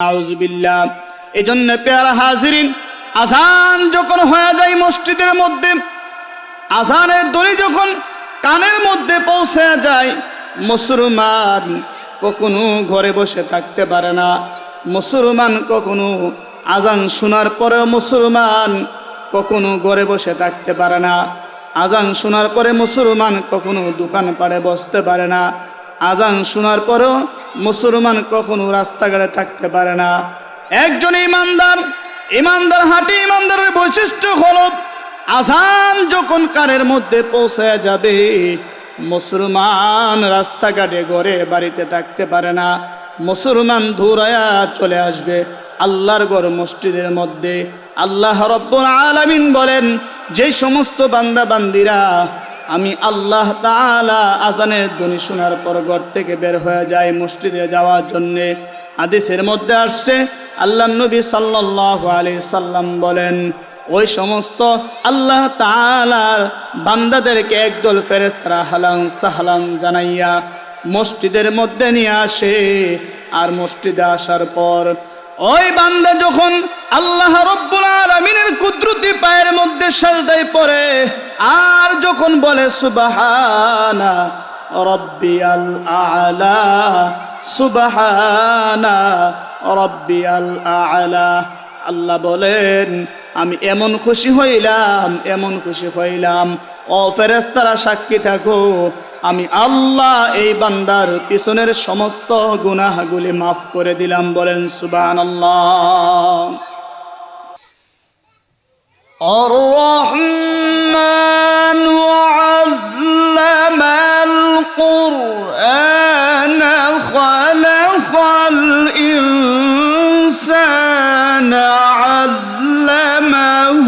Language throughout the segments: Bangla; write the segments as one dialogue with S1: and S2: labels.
S1: আউজুবিল্লাহ এই জন্য পেয়ারা হাজিরিন, আজান যখন হয়ে যায় মসজিদের মধ্যে, আজানের দড়ি যখন কানের মধ্যে পৌঁছে যায়, মুসলমান কখনো ঘরে বসে থাকতে পারে না। মুসলমান কখনো আজান শোনার পরেও মুসলমান কখনো ঘরে বসে থাকতে পারে না। আজান শোনার পরে মুসলমান কখনো দোকান পাড়ে বসতে পারে না। আজান শোনার পরেও মুসলমান কখনো রাস্তাঘাটে থাকতে পারে না। একজন ইমানদার ইমানদার হাঁটি ইমানদারের বৈশিষ্ট্য হল আজান যখন কানের মধ্যে পৌঁছে যাবে, মুসলমান রাস্তাঘাটে ঘরে বাড়িতে থাকতে পারে না। মুসলমান ধুরায়া চলে আসবে আল্লাহর ঘর মসজিদের মধ্যে। আল্লাহ রব্বুল আলামিন বলেন, যে সমস্ত বান্দা বান্দিরা আমি আল্লাহ তাআলা আজানের ধ্বনি শোনার পর ঘর থেকে বের হয়ে যায় মসজিদে যাওয়ার জন্যে। হাদিসের মধ্যে আসছে আল্লাহ নবী সাল্লাল্লাহু আলাইহি সাল্লাম বলেন, ওই সমস্ত আল্লাহ তাআলার বান্দাদেরকে একদল ফেরেশতারা হালান সাহলান জানাইয়া মসজিদের মধ্যে নিয়ে আসে। আর মসজিদে আসার পর ওই বান্দা যখন আল্লাহ রব্বুল আলামিনের কুদরতি পায়ের মধ্যে সাজদায় পড়ে, আর যখন বলে, সুবহানা আল আলা, সুবহানা আল আলা। আল্লাহ বলেন, আমি এমন খুশি হইলাম, এমন খুশি হইলাম। ও ফেরেস্তারা সাক্ষী থাকো আমি আল্লাহ এই বান্দার পিছনের সমস্ত গুনাহগুলি মাফ করে দিলাম বলেন সুবান আল্লাহ الرحمن علم القرآن خلق الإنسان علمه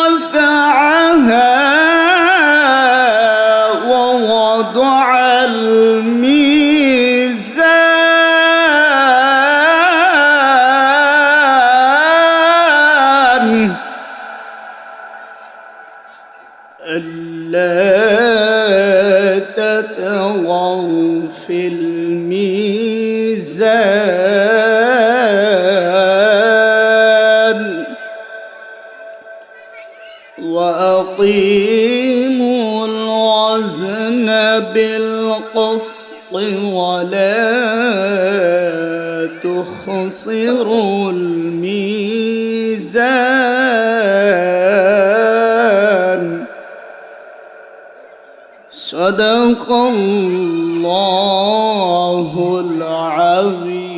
S1: بالقسط ولا تخسروا الميزان. صدق الله العظيم.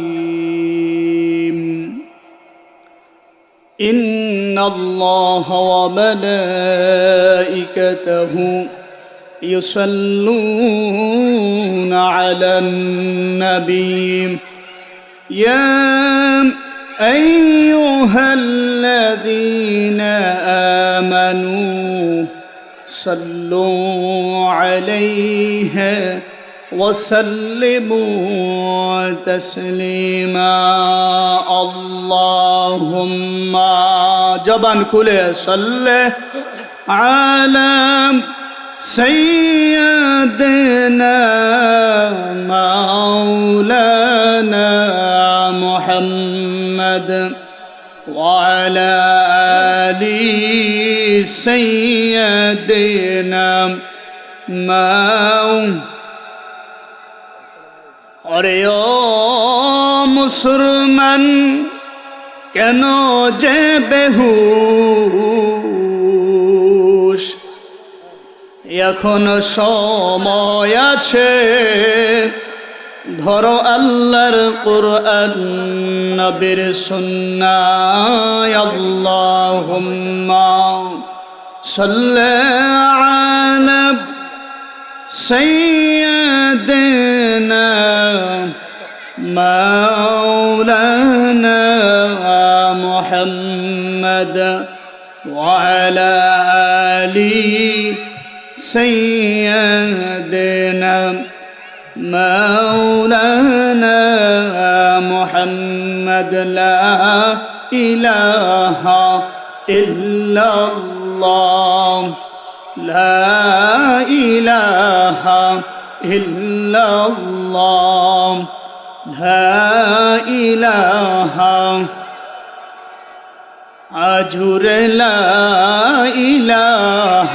S1: إن الله وملائكته يصلون على النبي. يا أيها الذين آمنوا صلوا عليه وسلموا تسليما. اللهم جبان كله صل على سيدنا مولانا محمد وعلى آل سيدنا مولانا অরে ও মুসলমান কেন যে বেহুশ এখন সময় আছে। ধরো আল্লাহর কোরআন, নবীর সুন্নায় আল্লাহুম্মা সাল্লা সাইয়্যিদিনা মাওলানা মুহাম্মদ ওয়া আলা سيدنا مولانا محمد لا إله إلا الله لا إله إلا الله لا إله أجر لا إله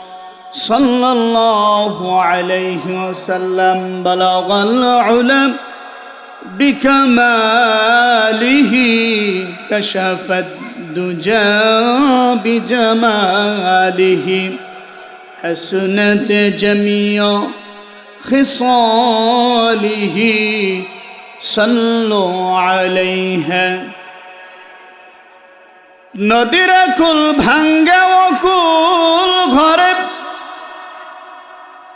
S1: صلى الله عليه وسلم بلغ العلم بكماله كشف الدجى بجماله حسنت جميع خصاله صلوا عليها নদীর কুল ভাঙ্গে কুল ঘরে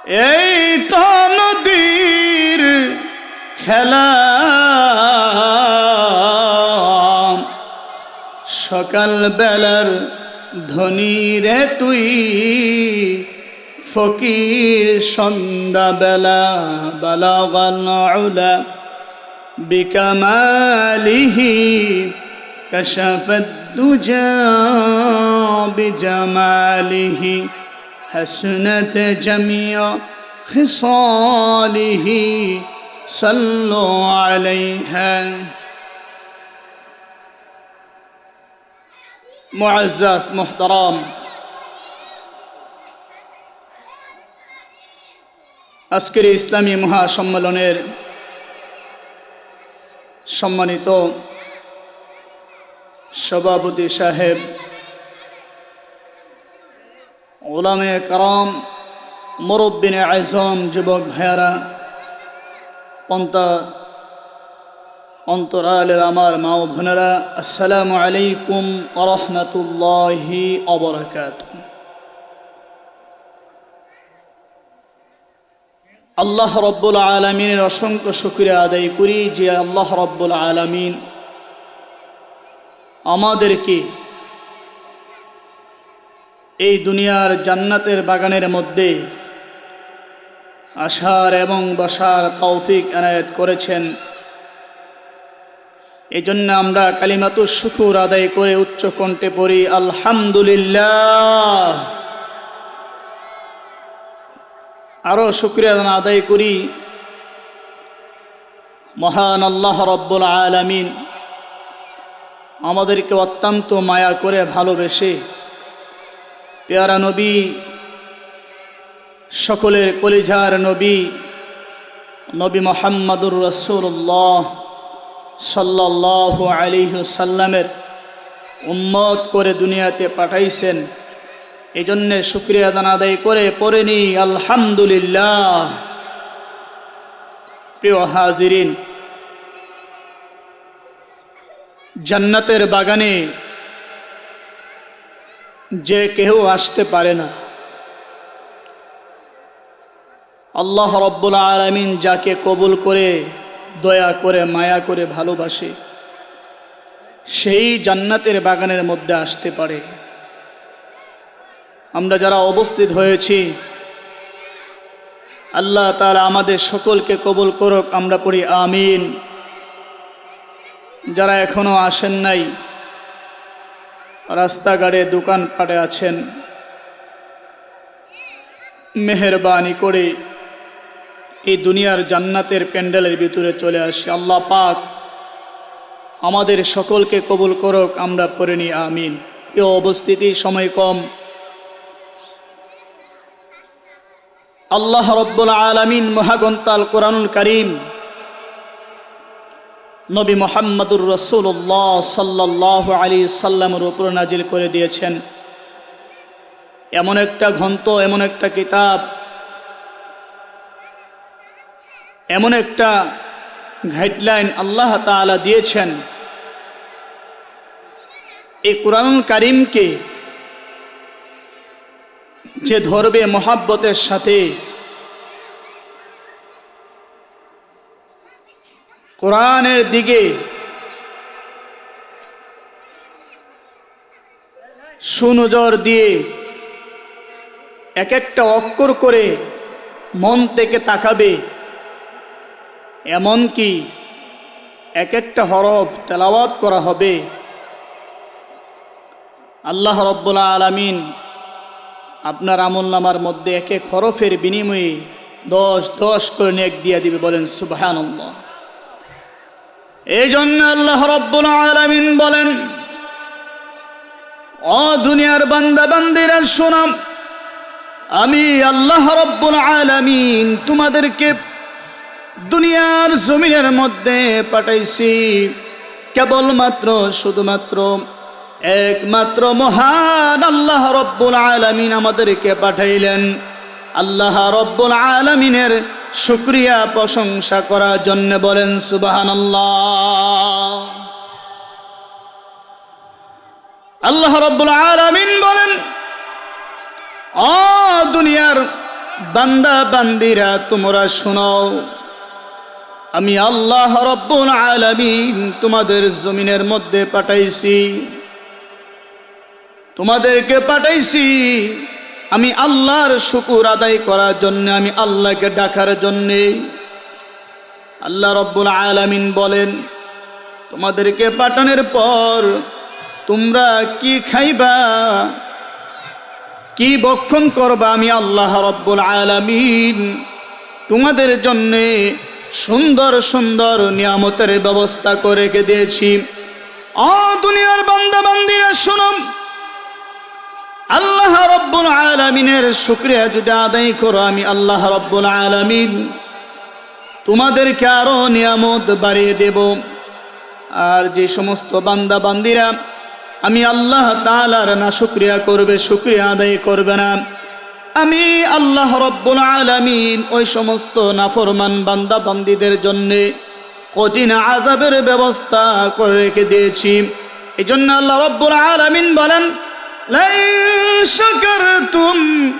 S1: এই তো নদীর খেলা। সকাল বেলার ধনী রে তুই, ফকির সন্ধ্যাবেলা বালা বিকামালিহি কশফদ্দুজা বিজামালিহি। حسنت جميع خصاله صلوا عليها معزز محترم আজকের ইসলামী মহাসম্মেলনের সম্মানিত সভাপতি সাহেব ওলামে করম, মুরব্বিনে আজম, যুবক ভাইয়ারা পন্তা অন্তরালের আমার মা বোনেরা, আসসালামু আলাইকুম রহমতুল্লাহি অবরাকাত আল্লাহ রব্বুল আলমিনের অসংখ্য শুক্রিয়া আদায় করি যে আল্লাহ রব্বুল আলমিন আমাদেরকে এই দুনিয়ার জান্নাতের বাগানের মধ্যে আসার এবং বসার তৌফিক এনায়ত করেছেন। এই জন্য আমরা কালিমাতু শুকুর আদায় করে উচ্চ কণ্ঠে পড়ি, আলহামদুলিল্লাহ। আরও শুক্রিয়া আদায় করি, মহান আল্লাহ রব্বুল আলমিন আমাদেরকে অত্যন্ত মায়া করে ভালোবেসে পেয়ারা নবী, সকলের কলিজার নবী নবী মোহাম্মদুর রসুল্লাহ সাল্লাহ আলিহসাল্লামের উম্মত করে দুনিয়াতে পাঠাইছেন। এই জন্যে শুক্রিয়া দান আদায় করে পড়েনি আলহামদুলিল্লাহ। প্রিয় হাজিরিন, জান্নাতের বাগানে যে কেহ আসতে পারে না। আল্লাহ রব্বুল আলমিন যাকে কবুল করে, দয়া করে, মায়া করে ভালোবাসে, সেই জান্নাতের বাগানের মধ্যে আসতে পারে। আমরা যারা অবস্থিত হয়েছি, আল্লাহ তারা আমাদের সকলকে কবুল করুক, আমরা পড়ি আমিন। যারা এখনও আসেন নাই রাস্তাঘাটে দোকানপাটে আছেন। মেহরবানি করে এই দুনিয়ার জান্নাতের প্যান্ডেলের ভিতরে চলে আসে। আল্লাহ পাক আমাদের সকলকে কবুল করুক, আমরা পড়ে নি আমিন। এ অবস্থিতি সময় কম। আল্লাহ রব্বুল আলমিন মহাগন্তাল কোরআনুল করিম নবী মোহাম্মদুর রসুল্লাহ সাল্লাহ আলী সাল্লামের উপর নাজিল করে দিয়েছেন। এমন একটা গ্রন্থ, এমন একটা কিতাব, এমন একটা গাইডলাইন আল্লাহ তাআলা দিয়েছেন। এই কোরআন কারিমকে যে ধরবে মহাব্বতের সাথে কোরআনের দিকে সুনজর দিয়ে এক একটা অক্ষর করে মন থেকে তাকাবে। এমন কি এক একটা হরফ তেলাওয়াত করা হবে। আল্লাহ রব্বুল্লা আলামিন আপনার আমল নামার মধ্যে এক এক হরফের বিনিময়ে দশ দশ করে নেক দিয়ে দিবে বলেন সুবাহান এই জন্য আল্লাহ রব্বুল আলামিন বলেন, অ দুনিয়ার বান্দা বান্দিরা শোনাম আমি আল্লাহ রব্বুল আলামিন তোমাদেরকে দুনিয়ার জমিনের মধ্যে পাঠাইছি। কেবলমাত্র, শুধুমাত্র একমাত্র মহান আল্লাহ রব্বুল আলামিন আমাদেরকে পাঠাইলেন। আল্লাহ রব্বুল আলামিনের শুক্রিয়া প্রশংসা করার জন্য বলেন সুবাহান আল্লাহ রব্বুল আলামিন বলেন, অ দুনিয়ার বান্দা বান্দিরা, তোমরা শোনাও আমি আল্লাহ রব্বুল আলামিন তোমাদের জমিনের মধ্যে পাঠাইছি, তোমাদেরকে পাঠাইছি আমি আল্লাহর শুকুর আদায় করার জন্য, আমি আল্লাহকে ডাকার জন্যে। আল্লাহ রব্বুল আলামিন বলেন, তোমাদেরকে পাঠানোর পর তোমরা কি খাইবা? কি বক্ষণ করবা আমি আল্লাহ রব্বুল আলামিন? তোমাদের জন্যে সুন্দর সুন্দর নিয়ামতের ব্যবস্থা করে রেখে দিয়েছি। অ দুনিয়ার বান্দা বান্দিরা রব্বুল আলমিনের শুক্রিয়া যদি আদায় করো, আমি আল্লাহ রব্বুল আলমিন তোমাদেরকে আরও নিয়ামত বাড়িয়ে দেব। আর যে সমস্ত বান্দা বান্দিরা আমি আল্লাহ তালার না শুক্রিয়া করবে, শুক্রিয়া আদায় করবে না। আমি আল্লাহ রব্বুল আলমিন ওই সমস্ত নাফরমান বান্দা বান্দিদের জন্যে কঠিন আজাবের ব্যবস্থা করে রেখে দিয়েছি। এই জন্য আল্লাহ রব্বুল আলমিন বলেন لئن شكرتم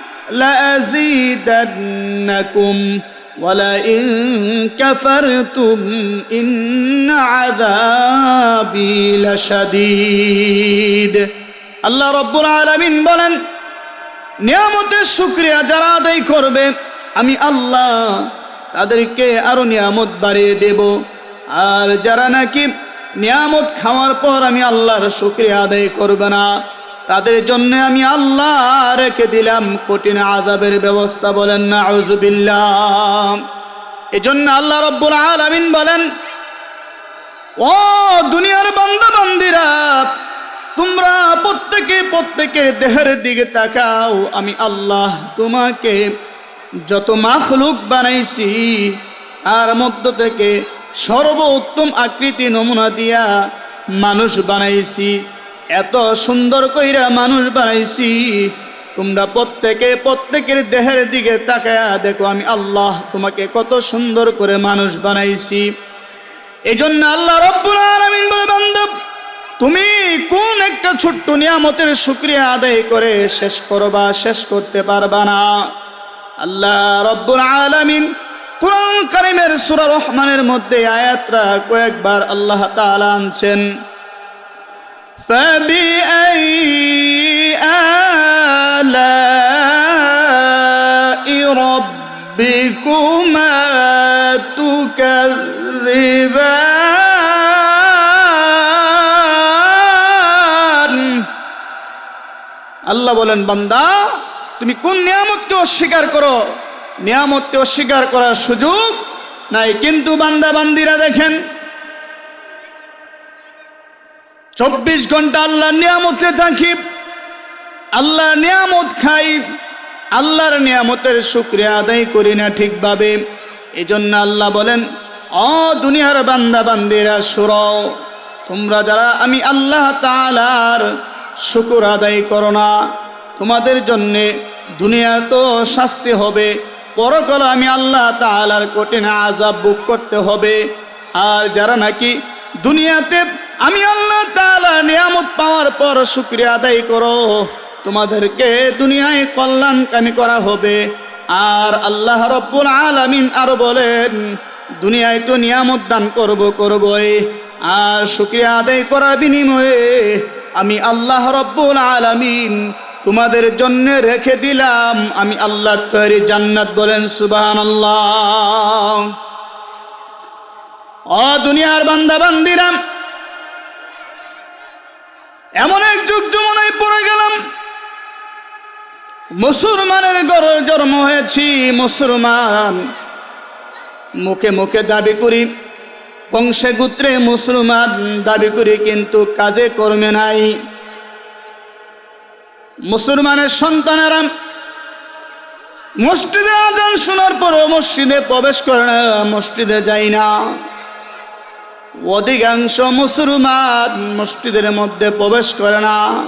S1: لأزيدنكم ولئن كفرتم إن عذابي لشديد আল্লাহ রব্বুল আলামিন বলেন নিয়ামতের শুক্রিয়া যারা আদায় করবে আমি আল্লাহ তাদেরকে আরো নিয়ামত বাড়িয়ে দেব আর যারা নাকি নিয়ামত খাওয়ার পর আমি আল্লাহর শুক্রিয়া আদায় করবে না তাদের জন্য আমি আল্লাহ রেখে দিলাম কঠিন আজাবের ব্যবস্থা বলেন না আউজুবিল্লাহ এই জন্য আল্লাহ রব্বুল আলামিন বলেন, ও দুনিয়ার বান্দা বান্দিরা তোমরা প্রত্যেকে প্রত্যেকের দেহের দিকে তাকাও, আমি আল্লাহ তোমাকে যত মাখলুক বানাইছি, তার মধ্য থেকে সর্বোত্তম আকৃতি নমুনা দিয়া মানুষ বানাইছি। এত সুন্দর কইরা মানুষ বানাইছি। তোমরা প্রত্যেকে প্রত্যেকের দেহের দিকে তাকায়া দেখো, আমি আল্লাহ তোমাকে কত সুন্দর করে মানুষ বানাইছি। এই জন্য আল্লাহ রব্বুল আলামিন বলে বান্ধব তুমি কোন একটা ছোট্ট নিয়ামতের শুক্রিয়া আদায় করে শেষ করবা, শেষ করতে পারবা না। আল্লাহ রব্বুল আলামিন কোরআন কারিমের সূরা রহমানের মধ্যে আয়াতরা কয়েকবার আল্লাহ তাআলা আনছেন। فبأي آلاء ربكما تكذبان আল্লাহ বলেন বান্দা তুমি কোন নিয়ামতকে অস্বীকার করো নিয়ামতকে অস্বীকার করার সুযোগ নাই কিন্তু বান্দা বান্দিরা দেখেন চব্বিশ ঘণ্টা আল্লাহর নিয়ামতে থাকি আল্লাহ নিয়ামত খাই, আল্লাহর নিয়ামতের শুক্রিয়া আদায় করি না ঠিকভাবে। এই জন্য আল্লাহ বলেন, অ দুনিয়ার বান্দা বান্দিরা সুর তোমরা যারা আমি আল্লাহ তালার শুকুর আদায় করো না, তোমাদের জন্যে দুনিয়া তো শাস্তি হবে, পরকাল আমি আল্লাহ তালার কঠিন আজাব বুক করতে হবে। আর যারা নাকি দুনিয়াতে আমি আল্লাহ তালার নিয়ামত পাওয়ার পর শুক্রিয়া আদায় করো। তোমাদেরকে দুনিয়ায় কল্যাণকামী করা হবে। আর আল্লাহ রব্বুল আলামিন আরও বলেন, দুনিয়ায় তো নিয়ামত দান করব করবই। আর শুক্রিয়া আদায় করার বিনিময়ে আমি আল্লাহ রব্বুল আলামিন তোমাদের জন্য রেখে দিলাম। আমি আল্লাহ তৈরি জান্নাত বলেন সুবান আল্লাহ অ, দুনিয়ার বান্দা বান্দিরাম এমন এক যুগ যমনায় পড়ে গেলাম। মুসলমানের গর জন্ম হয়েছি, মুসলমান। মুখে মুখে দাবি করি, বংশে গুত্রে মুসলমান। দাবি করি, কিন্তু কাজে কর্মে নাই। মুসলমানের সন্তানেরা মসজিদে আজান শোনার পরও মসজিদে প্রবেশ করে না, মসজিদে যাই না। অধিকাংশ মুসলমান মসজিদের মধ্যে প্রবেশ করে না।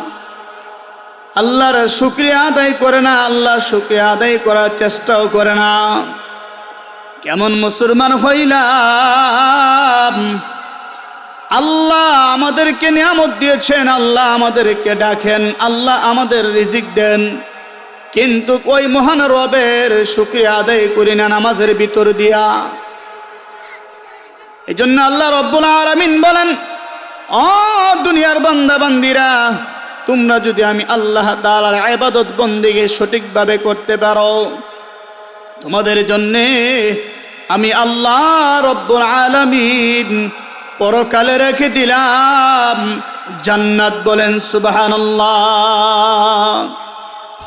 S1: আল্লাহর শুক্রিয়া আদায় করে না আল্লাহ শুক্রিয়া আদায় করার চেষ্টাও করে না। কেমন মুসলমান হইলাম। আল্লাহ আমাদেরকে নিয়ামত দিয়েছেন, আল্লাহ আমাদেরকে ডাকেন, আল্লাহ আমাদের রিজিক দেন। কিন্তু ওই মহান রবের শুক্রিয়া আদায় করি না, নামাজের ভিতর দিয়া। এই জন্য আল্লাহ রব্বুল আলমিন বলেন অ দুনিয়ার বান্দা বান্দিরা তোমরা যদি আমি আল্লাহ তালার আবাদত বন্দিকে সঠিকভাবে করতে পারো তোমাদের জন্যে আমি আল্লাহ রব্বুল আলমিন পরকালে রেখে দিলাম জান্নাত বলেন সুবাহান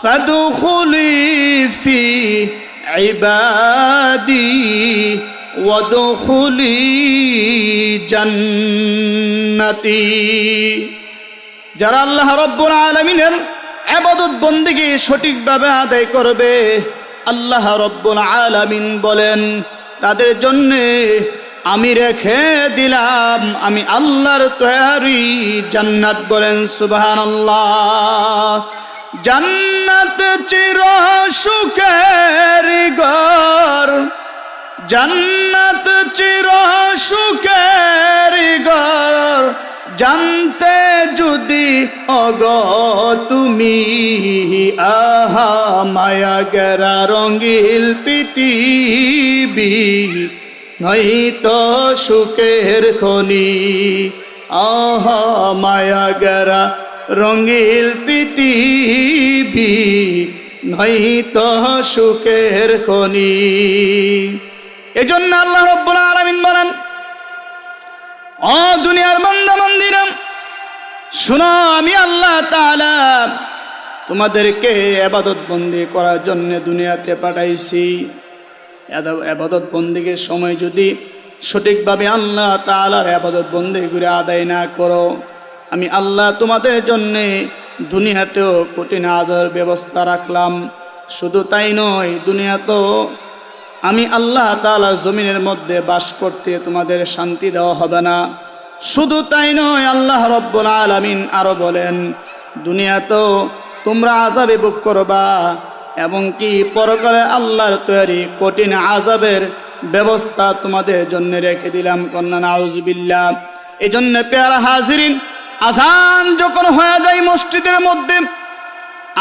S1: فادخلي في عبادي ওদি জান্নাতি। যারা আল্লাহ রব্বুল আলমিনের আবাদত বন্দিকে সঠিকভাবে আদায় করবে, আল্লাহ রব্বুল আলমিন বলেন, তাদের জন্যে আমি রেখে দিলাম, আমি আল্লাহর তৈরি জান্নাত বলেন সুবাহ আল্লাহ জান্নাত চির সুখের গড় জান্নাত চির সুখের ঘর। জানতে যদি অগ তুমি, আহা মায়া গেরা রঙ্গিল পৃথিবী, নয়তো সুখের খনি। আহা মায়া গেরা রঙ্গিল পৃথিবী, নয়তো সুখের খনি। এজন্য আল্লাহ রব্বুল আলামিন বলেন, অ দুনিয়ার বান্দা মন্দিরম শুনো আমি আল্লাহ তাআলা তোমাদেরকে আবাদত বন্দি করার জন্য দুনিয়াতে পাঠাইছি। আবাদত বন্দিকে সময় যদি সঠিকভাবে আল্লাহ তাআলার আবাদত বন্দি করে আদায় না করো, আমি আল্লাহ তোমাদের জন্যে দুনিয়াতেও কঠিন আজার ব্যবস্থা রাখলাম। শুধু তাই নয় দুনিয়া তো আমি আল্লাহ তালার জমিনের মধ্যে বাস করতে তোমাদের শান্তি দেওয়া হবে না। শুধু তাই নয়, আল্লাহ রব্বুল আলমিন আরও বলেন দুনিয়া তো তোমরা আজাবে বুক করবা এবং কি পরকালে আল্লাহর তৈরি কঠিন আজাবের ব্যবস্থা তোমাদের জন্য রেখে দিলাম। কন্যা নাউজবিল্লা এই জন্য পেয়ারা হাজিরিন আজান যখন হয়ে যায় মসজিদের মধ্যে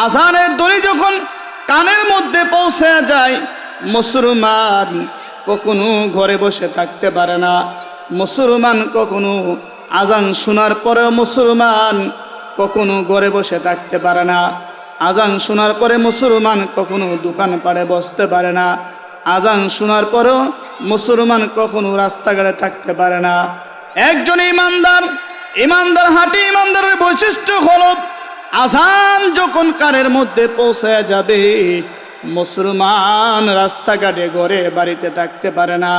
S1: আজানের দড়ি যখন কানের মধ্যে পৌঁছে যায় মুসলমান কখনো ঘরে বসে থাকতে পারে না। মুসলমান কখনো আজান শোনার পরে মুসলমান কখনো ঘরে বসে থাকতে পারে না। আজান শোনার পরে মুসলমান কখনো দোকান পাড়ে বসতে পারে না। আজান শোনার পরেও মুসলমান কখনো রাস্তাঘাটে থাকতে পারে না। একজন ইমানদার ইমানদার হাঁটি, ইমানদারের বৈশিষ্ট্য হলো আজান যখন কানের মধ্যে পৌঁছে যাবে মুসলমান রাস্তাঘাটে ঘরে বাড়িতে থাকতে পারে না।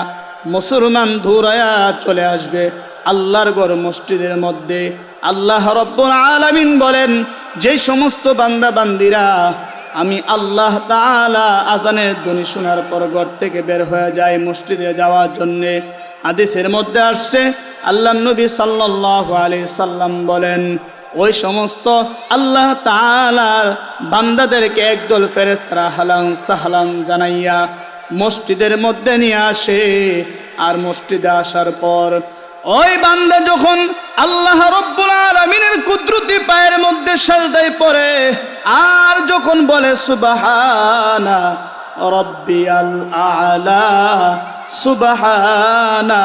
S1: মুসলমান ধুরায়া চলে আসবে। আল্লাহর গড় মসজিদের মধ্যে আল্লাহ রব্বুল আলামিন বলেন, যে সমস্ত বান্দা বান্দিরা আমি আল্লাহ তাআলা আজানের ধ্বনি শোনার পর ঘর থেকে বের হয়ে যায় মসজিদে যাওয়ার জন্যে। হাদিসের মধ্যে আসছে আল্লাহ নবী সাল্লাল্লাহু আলাইহি সাল্লাম বলেন ওই সমস্ত আল্লাহ তাআলার বান্দাদেরকে একদল ফেরেশতারা হালান সাহলান জানাইয়া মসজিদের মধ্যে নিয়ে আসে। আর মসজিদে আসার পর ওই বান্দা যখন আল্লাহ রব্বুল আলামিনের কুদরতি পায়ের মধ্যে সাজদায় পড়ে, আর যখন বলে, সুবহানা রব্বিয়াল আলা, সুবহানা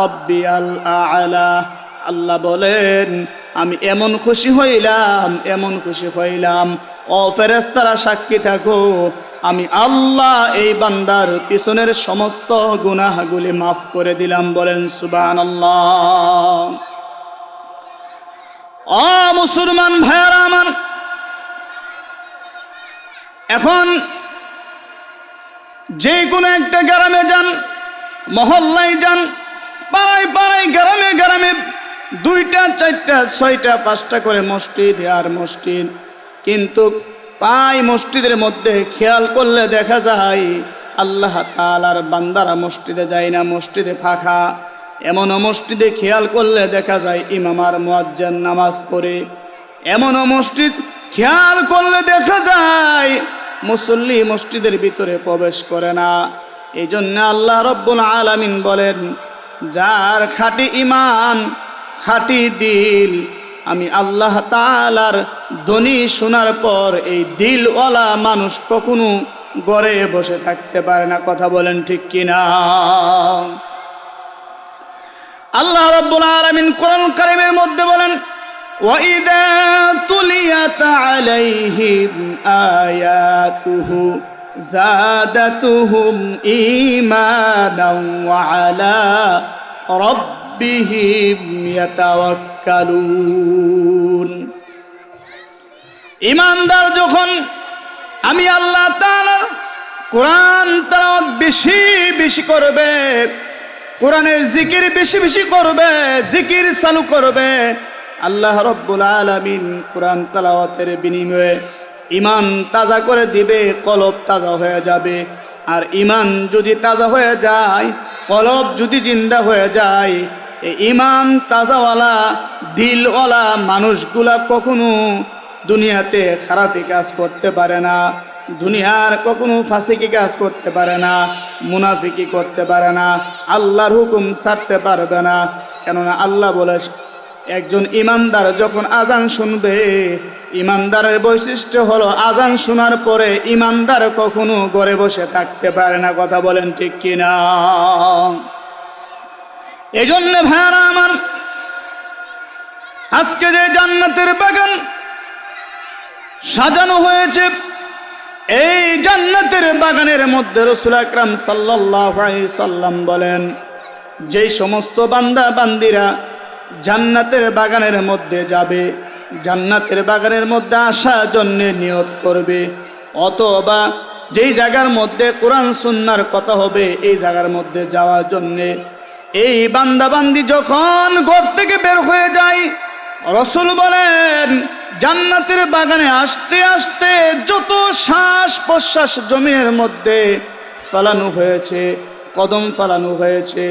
S1: রব্বিয়াল আলা আল্লাহ বলেন, আমি এমন খুশি হইলাম, এমন খুশি হইলাম। ও ফেরেস্তারা সাক্ষী থাকো, আমি আল্লাহ এই বান্দার পিছনের সমস্ত গুনাহগুলি মাফ করে দিলাম, বলেন সুবান আল্লাহ অ মুসলমান ভাইয়ারা আমার, এখন যে কোনো একটা গ্রামে যান, মহল্লায় যান, পাড়ায় পাড়ায়, গ্রামে গ্রামে দুইটা, চারটা, ছয়টা, পাঁচটা করে মসজিদ, আর মসজিদ। কিন্তু পাই মসজিদের মধ্যে খেয়াল করলে দেখা যায়, আল্লাহ তালার বান্দারা মসজিদে যায় না, মসজিদে ফাঁকা। এমনও মসজিদে খেয়াল করলে দেখা যায় ইমামার মোয়াজ্জান নামাজ পড়ে। এমনও মসজিদ খেয়াল করলে দেখা যায়, মুসল্লি মসজিদের ভিতরে প্রবেশ করে না। এই জন্য আল্লাহ রব্বুল আলামিন বলেন, যার খাঁটি ইমান খাঁটি দিল আমি আল্লাহ তালার ধ্বনি শোনার পর এই দিলওয়ালা মানুষ কখনো গড়ে বসে থাকতে পারে না কথা বলেন ঠিক কিনা আল্লাহ রব্বুল আলামিন কোরআন কারিমের মধ্যে বলেন وَإِذَا تُلِيَتْ عَلَيْهِمْ آيَاتُهُ زَادَتْهُمْ إِيمَانًا وَعَلَى رَبِّهِمْ يَتَوَكَّلُونَ ইমানদার যখন আমি আল্লাহ তাআলার কোরআন তালাওয়াত বেশি বেশি করবে কোরআনের জিকির বেশি বেশি করবে জিকির চালু করবে আল্লাহ রব্বুল আলামিন কোরআন তালাওয়াতের বিনিময়ে ইমান তাজা করে দিবে কলব তাজা হয়ে যাবে আর ইমান যদি তাজা হয়ে যায় কলব যদি জিন্দা হয়ে যায় এই ইমান তাজাওয়ালা, দিলওয়ালা মানুষগুলা কখনো দুনিয়াতে খারাপি কাজ করতে পারে না, দুনিয়ার কখনো ফাঁসিকি কাজ করতে পারে না, মুনাফিকি করতে পারে না, আল্লাহর হুকুম ছাড়তে পারবে না। কেননা আল্লাহ বলে, একজন ইমানদার যখন আজান শুনবে, ইমানদারের বৈশিষ্ট্য হলো আজান শোনার পরে ইমানদার কখনো ঘরে বসে থাকতে পারে না। কথা বলেন ঠিক কিনা? এই জন্য ভাইয়ারা আমার, আজকে যে জান্নাতের বাগান সাজানো হয়েছে, এই জান্নাতের বাগানের মধ্যে রসুল আকরাম সাল্লাম বলেন, যেই সমস্ত বান্দা বান্দিরা জান্নাতের বাগানের মধ্যে যাবে, জান্নাতের বাগানের মধ্যে আসা জন্যে নিয়ত করবে, অথবা যেই জায়গার মধ্যে কোরআন সুন্নার কথা হবে, এই জায়গার মধ্যে যাওয়ার জন্যে এই বান্দাবান্দি যখন ঘর থেকে বের হয়ে যায়, রসুল বলেন, জান্নাতের বাগানে আসতে আসতে যত শ্বাস প্রশ্বাস জমির মধ্যে ফালানো হয়েছে, কদম ফালানো হয়েছে,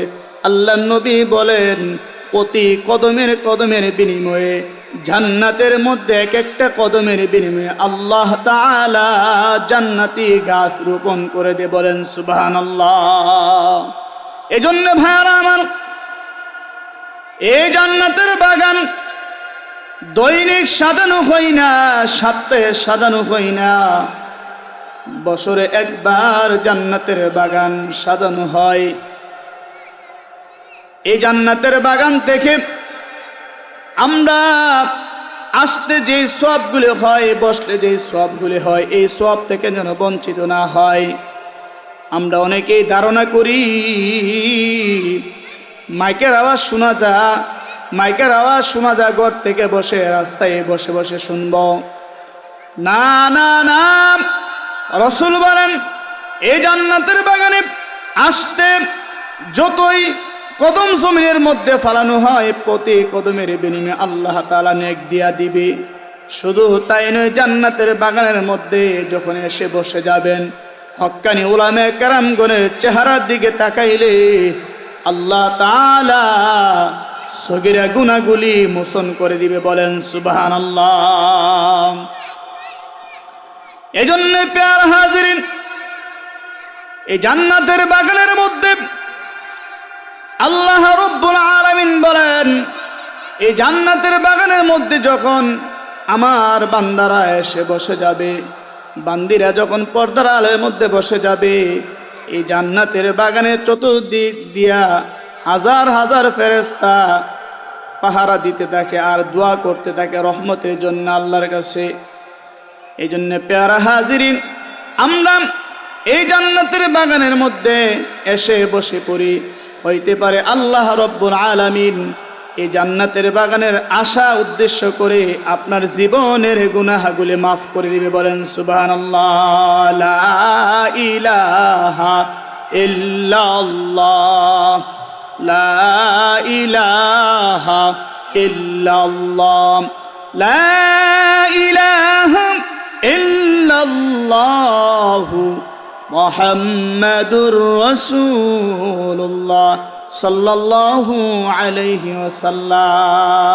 S1: আল্লাহ নবী বলেন, প্রতি কদমের কদমের বিনিময়ে, জান্নাতের মধ্যে এক একটা কদমের বিনিময়ে আল্লাহ জান্নাতি গাছ রোপণ করে দিয়ে বলেন সুবাহান আল্লাহ এজন্য ভাইয়ারা আমার, এই জান্নাতের বাগান দৈনিক সাজানো হয় না, সপ্তাহে সাজানো হয় না। বছরে একবার জান্নাতের বাগান সাজানো হয়। এই জান্নাতের বাগান থেকে আমরা আসতে যে সবগুলি হয়, বসলে যে সবগুলি হয়, এই সব থেকে যেন বঞ্চিত না হয়। আমরা অনেকেই ধারণা করি, মাইকের আওয়াজ শোনা যা, মাইকের আওয়াজ শোনা যা, ঘর থেকে বসে, রাস্তায় বসে বসে শুনব। না না না, রসুল বলেন এই জান্নাতের বাগানে আসতে যতই কদম জমিনের মধ্যে ফালানো হয়, প্রতি কদমের বিনিময়ে আল্লাহ তালা নেক দিয়া দিবে। শুধু তাই নয়, জান্নাতের বাগানের মধ্যে যখন এসে বসে যাবেন হক্কানি উলামে কারামগণের চেহারার দিকে তাকাইলে আল্লাহ তাআলা সগিরা গুনাগুলি মোচন করে দিবে, বলেন সুবাহান আল্লাহ এই জন্য পেয়ার হাজিরিন, এই জান্নাতের বাগানের মধ্যে আল্লাহ রব্বুল আলামিন বলেন, এই জান্নাতের বাগানের মধ্যে যখন আমার বান্দারা এসে বসে যাবে বান্দিরা যখন পর্দার আলের মধ্যে বসে যাবে, এই জান্নাতের বাগানের চতুর্দিক দিয়া হাজার হাজার ফেরেস্তা পাহারা দিতে থাকে আর দোয়া করতে থাকে রহমতের জন্য আল্লাহর কাছে। এই জন্য পেয়ারা হাজিরিন, আমরা এই জান্নাতের বাগানের মধ্যে এসে বসে পড়ি। হইতে পারে আল্লাহ রব্বুল আলামিন এই জান্নাতের বাগানের আশা, উদ্দেশ্য করে আপনার জীবনের গুনাহাগুলি মাফ করে দিবে, বলেন লা ইলাহা ইল্লাল্লাহ, লা ইলাহা লা মুহাম্মাদুর صلى الله عليه وسلم.